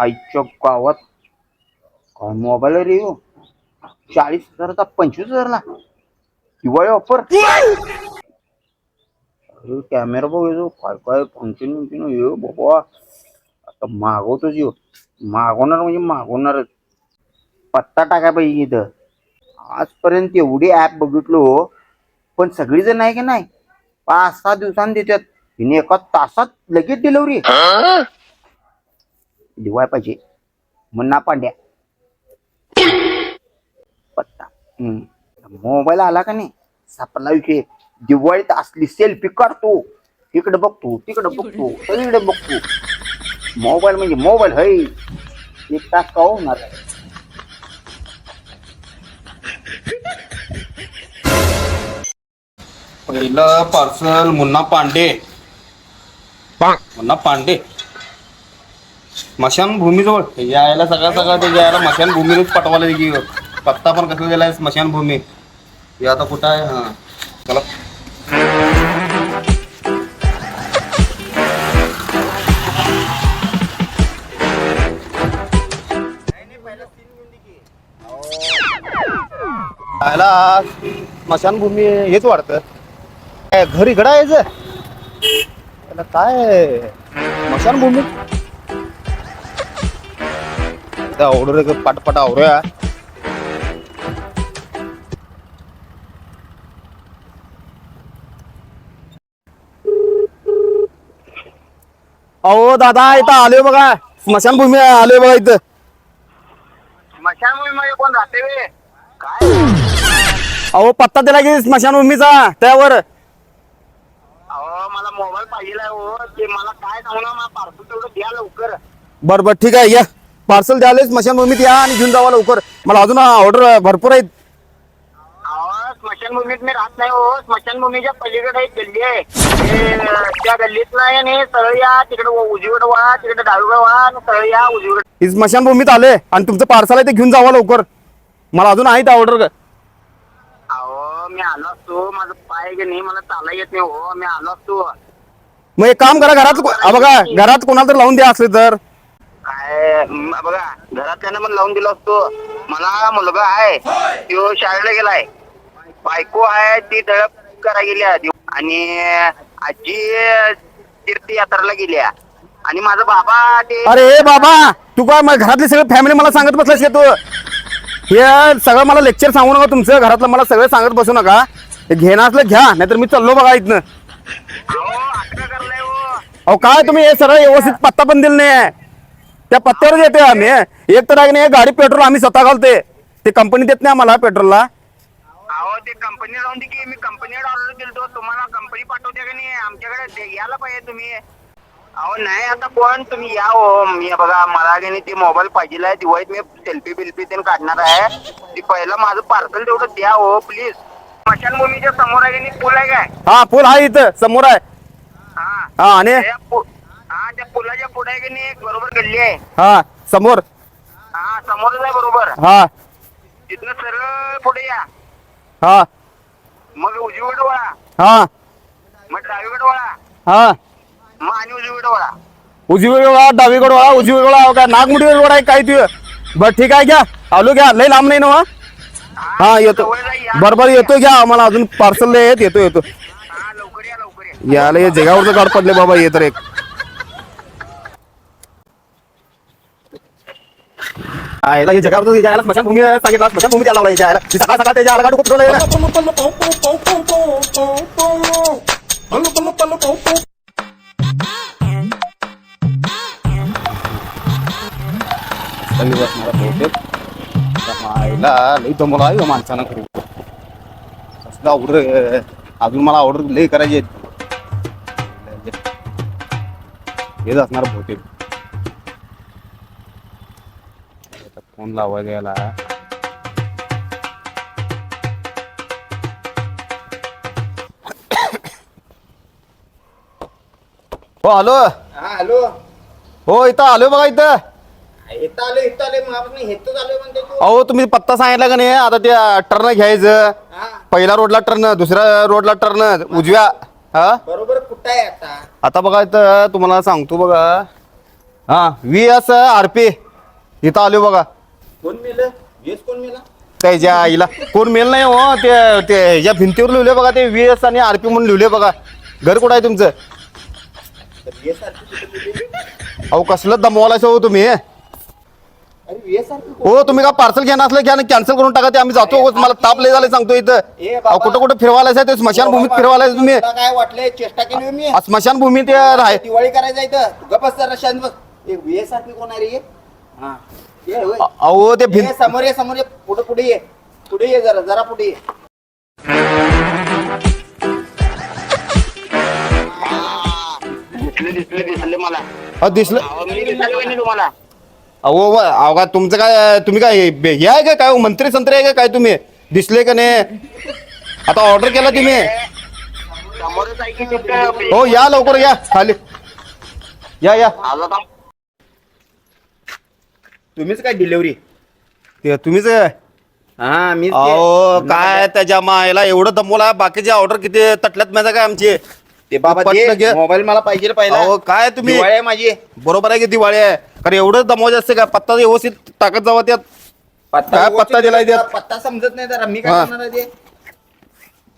आईच्या गावात. काय मोबाईल रे हो? चाळीस हजारचा पंचवीस हजारला? दिवाळी ऑफर अरे कॅमेरा बघायचो. काय काय फंक्शन बिंक्शन ये बाबा. आता मागवतोच येऊ मागवणार म्हणजे मागवणारच. पत्ता टाकाय पाहिजे इथं. आजपर्यंत एवढी ॲप बघितलो हो. पण सगळीजण नाही की नाही? पाच सहा दिवसांनी देतात. हिने एका तासात लगेच डिलिव्हरी दिवाय पाहिजे. मुन्ना पांड्या. पत्ता. मोबाईल आला का नाही? सापडला विषय दिवाळीत असली सेल्फी काढतो इकडे बघतो तिकडे बघतो सगळीकडे बघतो. मोबाईल म्हणजे मोबाईल है एक तास का होणार? पहिलं पार्सल मुन्ना पांडे. मुन्ना पांडे. स्मशानभूमीजवळ यायला सगळं सगळं ते यायला स्मशानभूमीनेच पटवायला की पत्ता पण कसं दिलाय स्मशानभूमी हे आता कुठं आहे? हा. चला. यायला स्मशानभूमी हेच वाटतं काय घरी इकडं यायचं त्याला काय? स्मशानभूमी ऑर्डर पाटपाट आवरूया. अहो दादा इथं आलोय बघा. स्मशानभूमी आलोय बघा इथं. स्मशानभूमीमध्ये कोण राहते बे? काय? अहो पत्ता दिला की स्मशानभूमीचा त्यावर. अहो मला मोबाईल पाहिजे हो. ते मला काय सांगू ना मला पार्सल तेवढं द्या लवकर. बर बर ठीक आहे या. पार्सल द्यायला स्मशानभूमीत या आणि घेऊन जावा लवकर. मला अजून ऑर्डर भरपूर आहेत. स्मशानभूमीत मी राहत नाही हो. स्मशानभूमीच्या पलीकडे एक गल्ली आहे. ते, त्या गल्लीत नाही आणि सरळ या. तिकडे उजवीकडे वळा तिकडे डावीकडे वळा आणि सरळ या उजवीकडे. ही स्मशानभूमीत आले आणि तुमचं पार्सल आहे ते घेऊन जावा लवकर. मला अजून आहेत ऑर्डर. अहो मी आलो असतो. माझं पाय की नाही मला चाला येत नाही हो. मी आलो असतो. मग एक काम करा घरात को- बघा घरात कोणाला तर लावून द्या असले तर. काय म, बघा घरातल्यानं पण लावून दिलो असतो. मला मुलगा आहे तो शाळेला गेलाय. बायको आहे ती दळप करा गेल्या आणि आजी तीर्थयात्रेला गेल्या. आणि माझा बाबा ते अरे ए बाबा तू काय मग घरातली सगळं फॅमिली मला सांगत बसलास का तू? हे सगळं मला लेक्चर सांगू नका तुमचं. घरातलं मला सगळं सांगत बसू नका. हे घेणं असलं घ्या नाहीतर मी चाललो बघा इथनं. अहो, करलाय हो. अहो काय तुम्ही हे सरळ व्यवस्थित पत्ता पण दिला नाही. त्या पत्त्यावरच येतोय आम्ही. एक तर आहे गाडी पेट्रोल आम्ही स्वतः घालते ते कंपनी देत नाही आम्हाला पेट्रोलला. अहो ते कंपनी जाऊन दे की मी कंपनीवर ऑर्डर दिलतो तुम्हाला कंपनी पाठवते का नाही? आमच्याकडे यायला पाहिजे तुम्ही. अहो नाही आता कोण? तुम्ही या हो. मी बघा मला की नाही ते मोबाईल पाहिजे आहे. दिवाळीत मी सेल्फी बिल्फी ते काढणार आहे. ती पहिलं माझं पार्सल तेवढं द्या हो प्लीज स्मशानभूमीच्या समोर आहे की नाही? पूल आहे काय? हा पूल आहे इथं. समोर आहे. हा. हा आणि? हा त्या पुलाच्या पुढे की नाही एक बरोबर गल्ली आहे. हा समोर. हा समोरच आहे बरोबर. हा. तिथनं सरळ पुढे या. हा. मग उजवीकडे वळा. हा. मग डावीकडे वळा. हा. मग आणि उजवीकडे वळा. उजवीकडे वळा डावीकडे वळा उजवीकडे वळा. काय नागमुडीवर वळा आहे काय तू बर ठीक आहे घ्या. आलो घ्या. लय लांब नाही ना हो? हा येतो. जवळ जा, या. बरोबर येतो घ्या. आम्हाला अजून पार्सल येत येतो येतो. हा लवकर या लवकर या. याला हे जगावरचं गाड पडले बाबा ये तर एक. आयला हे जगावरचं यायला स्मशानभूमी सांगितलं स्मशानभूमी त्याला लावला यायला सकाळ सकाळ त्याच्या आला गाडी कुठं यायला कमी बसणारा बहुतेक आईला लई दमला आहे हो माणसानं खरी कसला ऑर्डर अजून मला ऑर्डर लई करायची आहेत. हेच असणार बहुतेक फोन लावायला याला हो हॅलो हॅलो हो इथं आलोय बघा इथं. इथं आलो इथं आले. मग आपण हेतूच आलोय म्हणते तू. अहो तुम्ही पत्ता सांगितला का नाही? आता ते टर्न घ्यायचं. हा. पहिला रोडला टर्न दुसऱ्या रोडला टर्न उजव्या. हा? बरोबर कुठं आहे आता? आता बघा इथं तुम्हाला सांगतो बघा. हा व्ही एस आर पी इथं आलो बघा. कोण मेलं? येस कोण मेला? त्याच्या आईला? कोण मेल नाही हो ते ते ह्याच्या भिंतीवर लिहिले बघा ते व्ही एस आणि आर पी म्हणून लिहिले बघा. घर कुठं आहे तुमचं? तर अहो कसलं दमवालायचं हो तुम्ही? अरे हो तुम्ही का पार्सल घ्या नसलं घ्या कॅन्सल करून टाका ते. आम्ही जातो उगाच मला ताप लय झालं सांगतो इथं. ए बाबा. अहो कुठं कुठं फिरवायला ते? स्मशानभूमीत फिरवायला तुम्ही. तुला काय वाटलंय? चेष्टा केली हो मी. आ, स्मशानभूमी ते राह दिवाळी करायचं इथं. गप बस जरा शांत बस. ए येस आर कोण आहे रे? हे? हा होय. अहो ते ये, भिंत समोर ये समोर ये. पुढे पुढे ये. पुढे ये जरा जरा पुढे ये. दिसले दिसले दिसले मला. अहो, दिसलं अहो, मी दिसायलो का नाही तुम्हाला? अहो व- अहो का तुमचं काय तुम्ही काय बे- हे आहे का काय मंत्री संत्री आहे का काय तुम्ही? दिसले का नाही? आता ऑर्डर केला तुम्ही? समोरच आहे की तिथं. हो या लवकर या खाली. या या. आलो का तुम्हीच काय डिलिव्हरी? ते तुम्हीच आहे. हा मी अहो काय त्याच्या मायला? एवढं दमवला बाकीचे ऑर्डर किती तटल्यात माहिती काय आमची? ते बाबा पटलं घे. मोबाईल मला पाहिजे अहो काय तुम्ही? दिवाळी आहे माझी. बरोबर आहे की दिवाळी आहे? कारण एवढं दमवायचं असते का? पत्ता व्यवस्थित टाकत जावा त्यात. पत्ता काय व्यवस्थित पत्ता दिलाय त्यात? पत्ता समजत नाही जरा. मी हा. काय करणार आहे ते?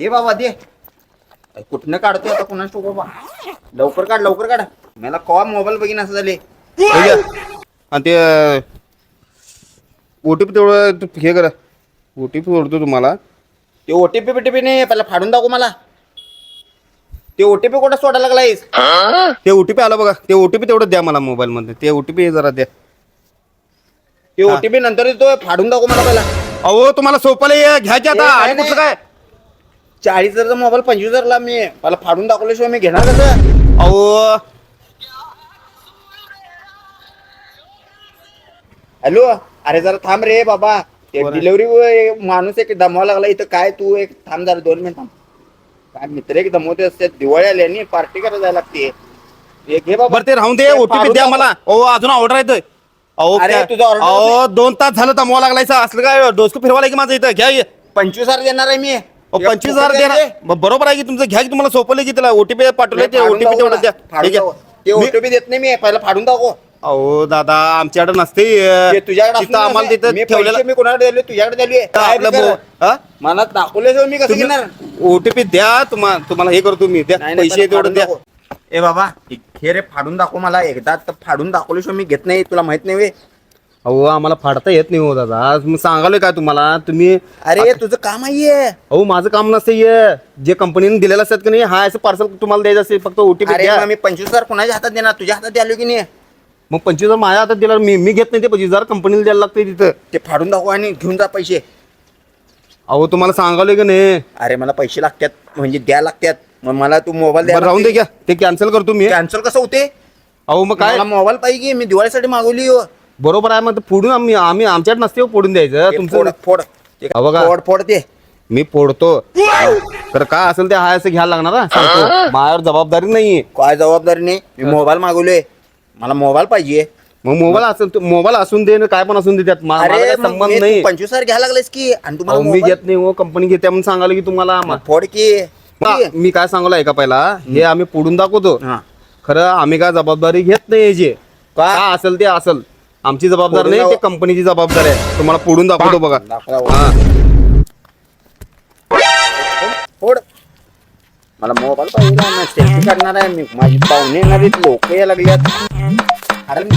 दे बाबा दे. कुठनं काढतोय आता कुणाच बाबा? लवकर काढ लवकर काढ. मला कवा मोबाईल बघीन असं झाले. हे घ्या. आणि ते ओटीपी तेवढं तू हे करा. ओटीपी ओढतो तुम्हाला. ते ओटीपी बिटीपी नाही पहिला फाडून दाखव मला. ते ओटीपी कुठं सोडायला लागलायस? ते ओटीपी आलं बघा. ते ओटीपी तेवढं द्या मला मोबाईल मध्ये ते ओटीपी जरा द्या. ते ओटीपी नंतर येतो फाडून दाखव मला पहिला. अहो तुम्हाला सोपाला हे घ्यायचे आता. नाही, आणि कुठलं. काय? चाळीस हजारचा मोबाईल पंचवीस हजारला मी. मला फाडून दाखवल्याशिवाय मी घेणार कसं? अहो. हॅलो? अरे जरा थांब रे बाबा. डिलिव्हरी माणूस एक दमवा लागला. इथं काय तू एक थांब जरा दोन मिनिट थांब. काय मित्र एक दमवते असते. दिवाळी आली आणि पार्टी करायला जायला लागते. हे घे बाबा. बरं ते राहून दे. ओटीपी द्या. मला. अहो अजून ऑर्डर येतोय. अहो अरे, काय- तुझं order अहो दोन तास झालं दमवा लागलायचा असलं काय? डोसकं फिरवायला की माझं इथं? घ्या हे. पंचवीस हजार देणार आहे मी. अहो, पंचवीस हजार द्या ना. मग बरोबर आहे की तुमचं? घ्या की तुम्हाला सोपवलं की त्याला. ओटीपी पाठवलं ते ओटीपी तेवढं. द्या. ठीक आहे. ओटीपी देत नाही मी. पहिला फाडून दाखव. अहो दादा आमच्याकडे नसते ते तुझ्याकडे तिथं असणार आम्हाला नाही. तिथं मी ठेवलेलं मी कोणाकडे दिले? तुझ्याकडे दिले. काय आपलं हा? मला दाखवल्याशिवाय मी कसं घेणार? ओटीपी द्या तुम्हाला तुम्हाला हे करतो मी द्या. नाही, नाही, पैसे तेवढं फाडून द्या. दाखव. ए बाबा हे रे फाडून दाखव मला. एकदा तर फाडून दाखवल्याशिवाय मी घेत नाही तुला माहीत नाही वे. अहो आम्हाला फाडता येत नाही हो दादा. आज मी सांगालोय काय तुम्हाला? तुम्ही अरे तुझं काम आहे अहो माझं काम नसतं जे कंपनीने दिलेलं असतात की नाही हा असं पार्सल तुम्हाला द्यायचं असेल फक्त ओटीपी अरे द्या. मग मी पंचवीस हजार कोणाच्या हातात देणार? तुझ्या हातात द्यालो की नाही? मग पंचवीस हजार माझ्या हातात दिला मी मी घेत नाही ते पंचवीस हजार कंपनीला द्यायला लागते तिथं. ते फाडून दाखव आणि घेऊन जा पैसे. अहो तुम्हाला सांगालोय की नाही? अरे मला पैसे लागतात. म्हणजे द्या लागतात. मग मला तू मोबाईल बरं राहून दे घ्या. ते कॅन्सल करतो मी. कॅन्सल कसं होते? अहो मग काय? मला मोबाईल पाहिजे मी दिवाळीसाठी मागवली हो. बरोबर आहे मग ते फोडून आम्ही आम्ही आमच्याकडे नसते हो फोडून द्यायचं. ते तुमचं फोड फोड. ते बघा. फोड फोड ते मी फोडतो. तर काय असेल ते हाय असं घ्यायला लागणार हा, सांगतो. माझ्यावर जबाबदारी नाही काय जबाबदारी नाही? मी मोबाईल मागवलोय. मला मोबाईल पाहिजे. मग मोबाईल असेल मोबाईल असून दे न काय पण असून दे त्यात. मला काही संबंध नाही. पंचवीस हजार घ्यायला लागलेस की आणि तुम्हाला मी घेत नाही हो कंपनी घेते म्हणून सांगालो की तुम्हाला. फोड की. मी काय सांगलो ऐका पहिला हे आम्ही फोडून दाखवतो. हा. खरं आम्ही काय जबाबदारी घेत नाही याची. का? काय असेल ते असेल. आमची जबाबदारी नाही ते दाखव. कंपनीची जबाबदारी आहे. तुम्हाला फोडून दाखवतो बघा. दाखवा. हा. फोड. मला मोबाईल पाहिजे ना सेल्फी काढणार आहे मी. माझी पाहुणे येणार आहेत लोक या लागल्यात अरे मी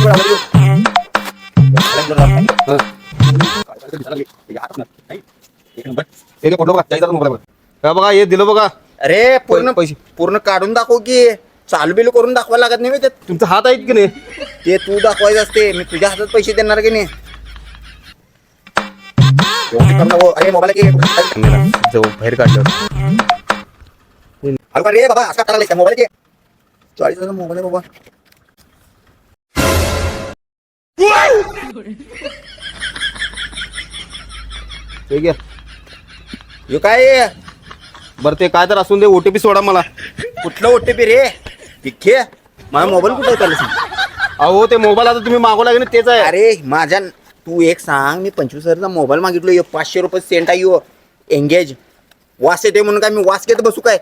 फोटो बघा. हा बघा हे दिलं बघा. अरे पूर्ण पैसे. पूर्ण काढून दाखव की. चालू बिलू करून दाखवा लागत नाही त्यात. तुमचा हात आहेत की नाही? ते तू दाखवायचं असते. मी तुझ्या हातात पैसे देणार की नाही. अरे मोबाईल. जाऊ बाहेर काढलं. अरे रे बाबा असं करायला मोबाईल घे चाळीस हजार मोबाईल आहे बाबा. घ्या हे काय? बरं ते काय तर असून दे ओटीपी सोडा मला. कुठलं ओटीपी रे? घे. माझा मोबाईल कुठे आहे त्याला सांग. अहो ते मोबाईल आता तुम्ही मागवला की नाही तेच आहे. अरे माझ्या तू एक सांग मी पंचवीस हजारचा मोबाईल मागितलो यो पाचशे रुपये सेंट आहे यो. एंगेज वास येते म्हणून काय मी वास घेत बसू काय?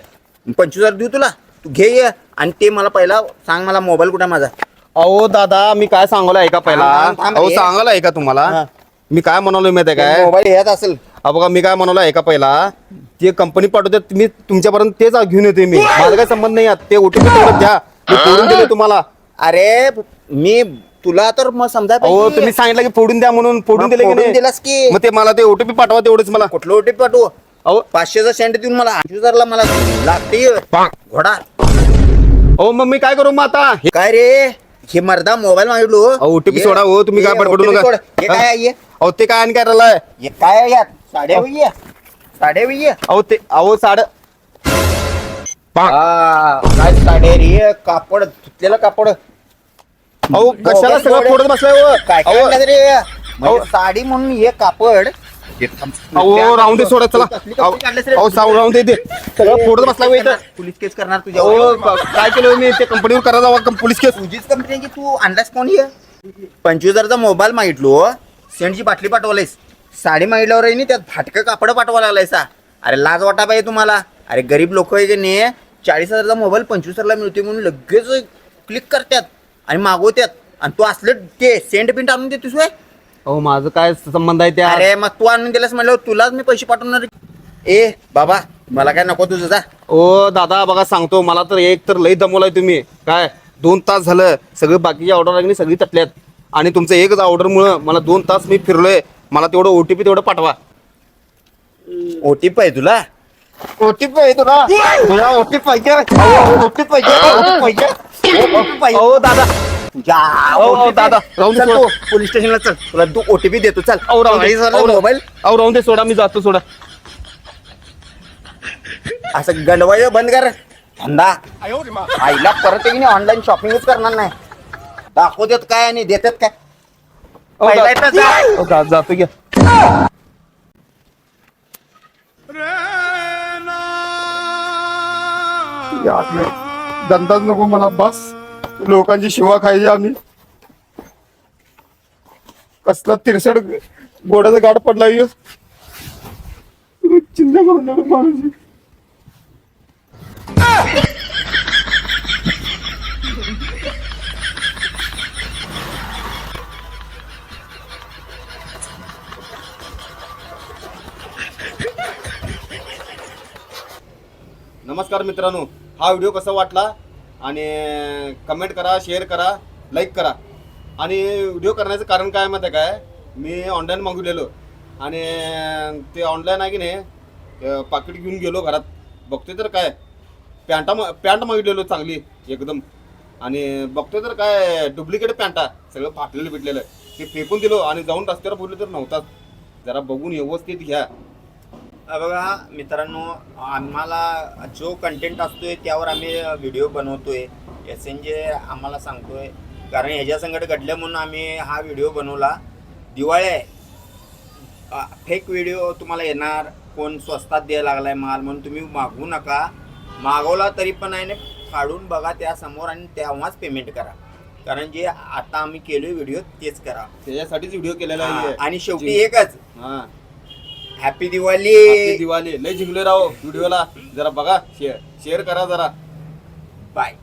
पंचवीस हजार देऊ तुला. तू घे ये आणि ते मला पहिला सांग मला मोबाईल कुठे माझा. अहो दादा मी काय सांगायला ऐका पहिला? थांब, थांब, अहो. सांगायला ऐका तुम्हाला? हा. मी काय म्हणालो माहिती आहे काय मोबाईल येत असेल. अहो बघा मी काय म्हणालो ऐका पहिला? ते कंपनी पाठवते मी तुमच्यापर्यंत तेच घेऊन येते मी. माझा काय संबंध नाही आहे. ते ओटीपी द्या. मी फोडून दिले तुम्हाला. अरे मी तुला तर मग समजा अहो तुम्ही सांगितलं की फोडून द्या म्हणून. फोडून दिले की फोडून नाही? दिलास की. मग ते मला ते ओटीपी पाठवा तेवढंच मला. कुठलं ओटीपी पाठवू? अहो पाचशेचा सेंट देऊन मला ऐंशी हजारला मला लागते घोडा. अहो मग मी काय करू मग आता? हे- काय रे? हे मर्दा मोबाईल मागितलो. अहो, OTP सोडा हो, तुम्ही काय बडबडू नका. हे. काय आहे हे? अहो ते काय आणि काय राहिलंय? हे काय आहे यात? साड्या होई साड्या होई अहो ते अहो साड काय साड्या रे? कापड धुतलेलं कापड. अहो कशाला सगळं फोडत बसलाय हो? काय काय अहो, रे? म्हणजे अहो. साडी म्हणून हे कापड अहो राहून दे सोडा चला. कसली अहो कपडे काढलेस रे? अहो, साव राहून दे ते सगळं फोडत बसला हो इथं. पोलीस केस करणार तुझ्या काय केलं मी? ते कंपनीवर करा जावा कं- पोलीस केस. तुझीच कंपनी की तू आणलास कोण ये पंचवीस हजारचा मोबाईल मागितलो सेंटची बाटली पाठवलायस. साडी मागितल्यावर आहे नी त्यात फाटकं कापड पाठवा लागलायसा अरे लाज वाटा पाहिजे तुम्हाला. अरे गरीब लोक आहे की नाही चाळीस हजारचा मोबाईल पंचवीस हजारला मिळते म्हणून लगेच क्लिक करतात आणि मागवतात. आणि तू असलं ते सेंट पिंट आणून देतोस व्हय? अहो माझं काय संबंध आहे त्या अरे मग तू आणून दिलास म्हणल्यावर तुलाच मी पैसे पाठवणार ए बाबा मला काय नको तुझं जा. ओ दादा बघा सांगतो मला तर एक तर लई दमवलाय तुम्ही. काय दोन तास झालं सगळं बाकीची ऑर्डर लागली सगळी तटल्यात. आणि तुमचं एकच ऑर्डरमुळं मला दोन तास मी फिरलोय. मला तेवढं ओटीपी तेवढं पाठवा. ओटीपी आहे तुला? ओटीपी आहे तुला? तुला ओटीपी पाहिजे? ओटीपी पाहिजे OTP पाहिजे OTP पाहिजे. अहो दादा तुझ्या अहो, अहो, दादा, राहून दे चल सोड. तू पोलीस स्टेशनला चल. तुला तू ओटीपी देतो. चल. अहो राहून दे अहो, राहून- मोबाईल. अहो राहून दे सोडा मी जातो सोडा. असं गंडवाय बंद कर. धंदा. आईला परत एक ऑनलाईन शॉपिंगच करणार नाही. दाखवतात काय आणि देतात काय? अहो, पहिला दा- येतं जा. अहो, जा- जातो घ्या. धंदाच नको मला बस. लोकांची शिवा खायची आम्ही. कसला तिरसड गोड्याचा गाठ पडला चिंता करून माणूस. नमस्कार मित्रांनो हा व्हिडिओ कसा वाटला? आणि कमेंट करा शेअर करा लाईक करा. आणि व्हिडिओ करण्याचं कारण काय माहिती आहे काय? मी ऑनलाईन मागवलेलो. आणि ते ऑनलाईन आहे की नाही पाकिट घेऊन गेलो घरात. बघतोय तर काय? पॅन्टा म पॅन्ट मागितलेलो चांगली एकदम. आणि बघतोय तर काय? डुप्लिकेट पॅन्टा सगळं फाटलेलं बिटलेलं. ते फेकून दिलो आणि जाऊन रस्त्यावर बोललो तर नव्हताच. जरा बघून व्यवस्थित घ्या. बघा मित्रांनो आम्हाला जो कंटेंट असतोय त्यावर आम्ही व्हिडिओ बनवतोय. एस एन जे आम्हाला सांगतोय. कारण ह्याच्या संकट घडलं म्हणून आम्ही हा व्हिडिओ बनवला. दिवाळी आहे. फेक व्हिडिओ तुम्हाला येणार. कोण स्वस्तात द्यायला लागलाय माल म्हणून तुम्ही मागवू नका. मागवला तरी पण आहे ना फाडून बघा त्यासमोर आणि तेव्हाच पेमेंट करा. कारण जे आता आम्ही केलोय व्हिडिओ तेच करा. त्याच्यासाठीच व्हिडिओ केलेला आहे. आणि शेवटी एकच. हा. हॅपी दिवाळी दिवाळी लय जिंकले राहो व्हिडिओला. जरा बघा शेअर शेअर करा जरा. बाय